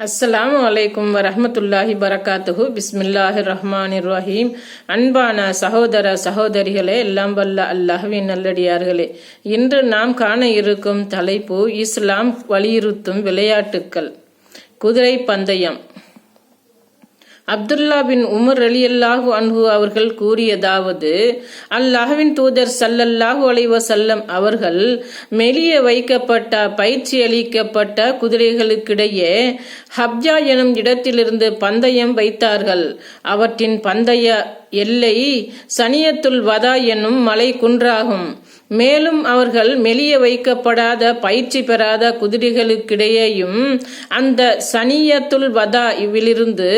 அஸ்லாம் வலைக்கும் வரமத்துல்லாஹி பரகாத்துஹு பிஸ்மில்லாஹி ரஹ்மான் ரஹீம். அன்பான சகோதர சகோதரிகளே எல்லாம் வல்ல அல்லாஹ்வின் நல்லடியார்களே. இன்று நாம் காண இருக்கும் தலைப்பு இஸ்லாம் வலியுறுத்தும் விளையாட்டுக்கள். குதிரை பந்தயம். அப்துல்லா பின் உமர் அலி அல்லாஹு அன்ஹு அவர்கள் கூறியதாவது அல்லாஹுவின் தூதர் சல்லல்லாஹு அலைவ செல்லம் அவர்கள் மெலிய வைக்கப்பட்ட பயிற்சி அளிக்கப்பட்ட குதிரைகளுக்கிடையே ஹப்ஜா எனும் இடத்திலிருந்து பந்தயம் வைத்தார்கள். அவற்றின் பந்தய எல்லை சனியத்துல் வதா என்னும் மலை குன்றாகும். மேலும் அவர்கள் மெலிய வைக்கப்படாத பயிற்சி பெறாத குதிரைகளுக்கிடையேயும் அந்த சனியத்துல் வதா இவ்விலிருந்து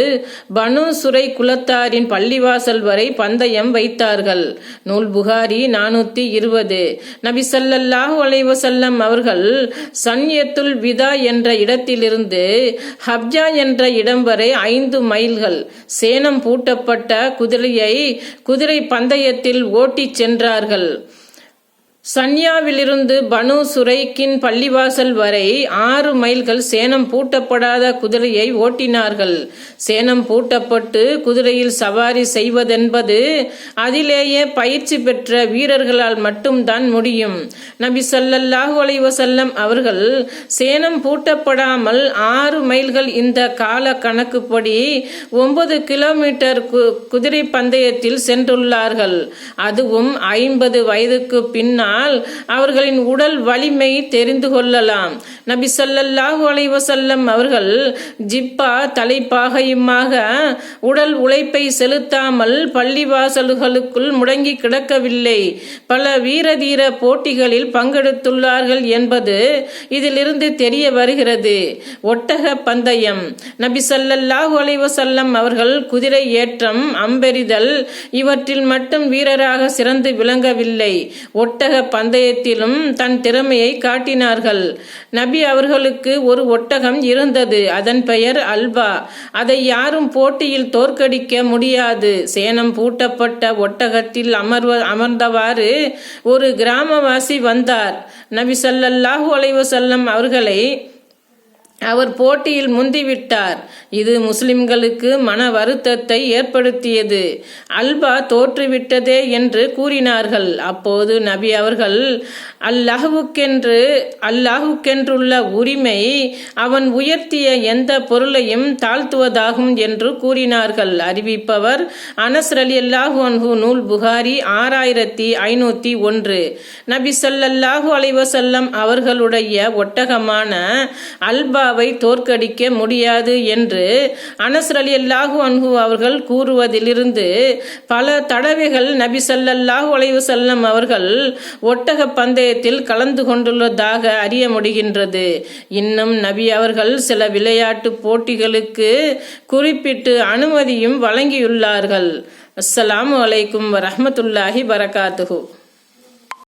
பனு சுரை குலத்தாரின் பள்ளிவாசல் வரை பந்தயம் வைத்தார்கள். நூல் புகாரி நானூத்தி இருபது. நபி சல்லல்லாஹு அலைவசல்லம் அவர்கள் சன்யத்துல் விதா என்ற இடத்திலிருந்து ஹப்ஜா என்ற இடம் வரை ஐந்து மைல்கள் சேனம் பூட்டப்பட்ட குதிரையை குதிரை பந்தயத்தில் ஓட்டிச் சென்றார்கள். சன்யாவிலிருந்து பனு சுரைக்கின் பள்ளிவாசல் வரை ஆறு மைல்கள் சேனம் பூட்டப்படாத குதிரையை ஓட்டினார்கள். சேனம் பூட்டப்பட்டு குதிரையில் சவாரி செய்வதென்பது அதிலேயே பயிற்சி பெற்ற வீரர்களால் மட்டும்தான் முடியும். நபி சல்லல்லாஹு அலைவசல்லம் அவர்கள் சேனம் பூட்டப்படாமல் ஆறு மைல்கள் இந்த கால கணக்குப்படி ஒன்பது கிலோமீட்டர் குதிரை பந்தயத்தில் சென்றுள்ளார்கள். அதுவும் ஐம்பது வயதுக்கு பின்னால் ஆனால் அவர்களின் உடல் வலிமை தெரிந்து கொள்ளலாம். நபி சொல்லல்லாஹு அலைவசல்லம் அவர்கள் ஜிப்பா தலைப்பாகையுமாக உடல் உழைப்பை செலுத்தாமல் பள்ளிவாசல்களுக்குள் முடங்கி கிடக்கவில்லை. பல வீரதீர போட்டிகளில் பங்கெடுத்துள்ளார்கள் என்பது இதிலிருந்து தெரிய வருகிறது. ஒட்டக பந்தயம். நபி சல்லல்லாஹு அலைவசல்லம் அவர்கள் குதிரை ஏற்றம் அம்பெறிதல் இவற்றில் மட்டும் வீரராக சிறந்து விளங்கவில்லை. ஒட்டக பந்தயத்திலும் தன் திறமையை காட்டினார்கள். நபி அவர்களுக்கு ஒரு ஒட்டகம் இருந்தது. அதன் பெயர் அல்பா அதை யாரும் போட்டியில் தோற்கடிக்க முடியாது. சேனம் பூட்டப்பட்ட ஒட்டகத்தில் அமர்வ அமர்ந்தவாறு ஒரு கிராமவாசி வந்தார். நபி சல்லல்லாஹு அலைவசல்லம் அவர்களை அவர் போட்டியில் முந்திவிட்டார். இது முஸ்லிம்களுக்கு மன வருத்தத்தை ஏற்படுத்தியது. அல்பா தோற்றுவிட்டதே என்று கூறினார்கள். அப்போது நபி அவர்கள் அல்லாஹுக்கென்று அல்லாஹுக்கென்றுள்ள உரிமை அவன் உயர்த்திய எந்த பொருளையும் தாழ்த்துவதாகும் என்று கூறினார்கள். அறிவிப்பவர் அனஸ் அலி அல்லாஹு அன்ஹு நூல் புகாரி ஆறாயிரத்தி ஐநூத்தி ஒன்று. நபி சல்லல்லாஹு அலைவசல்லம் அவர்களுடைய ஒட்டகமான அல்பா அல்லாவை தோற்கடிக்க முடியாது என்று அனஸ் அலி அல்லாஹு அன்ஹு அவர்கள் கூறுவதிலிருந்து பல தடவைகள் நபி சல்லல்லாஹு அலைவசல்லம் அவர்கள் ஒட்டக பந்தயத்தில் கலந்து கொண்டுள்ளதாக அறிய முடிகின்றது. இன்னும் நபி அவர்கள் சில விளையாட்டு போட்டிகளுக்கு குறிப்பிட்டு அனுமதியும் வழங்கியுள்ளார்கள். அஸ்ஸலாமு அலைக்கும் வரமத்துல்லாஹி வரகாத்துஹூ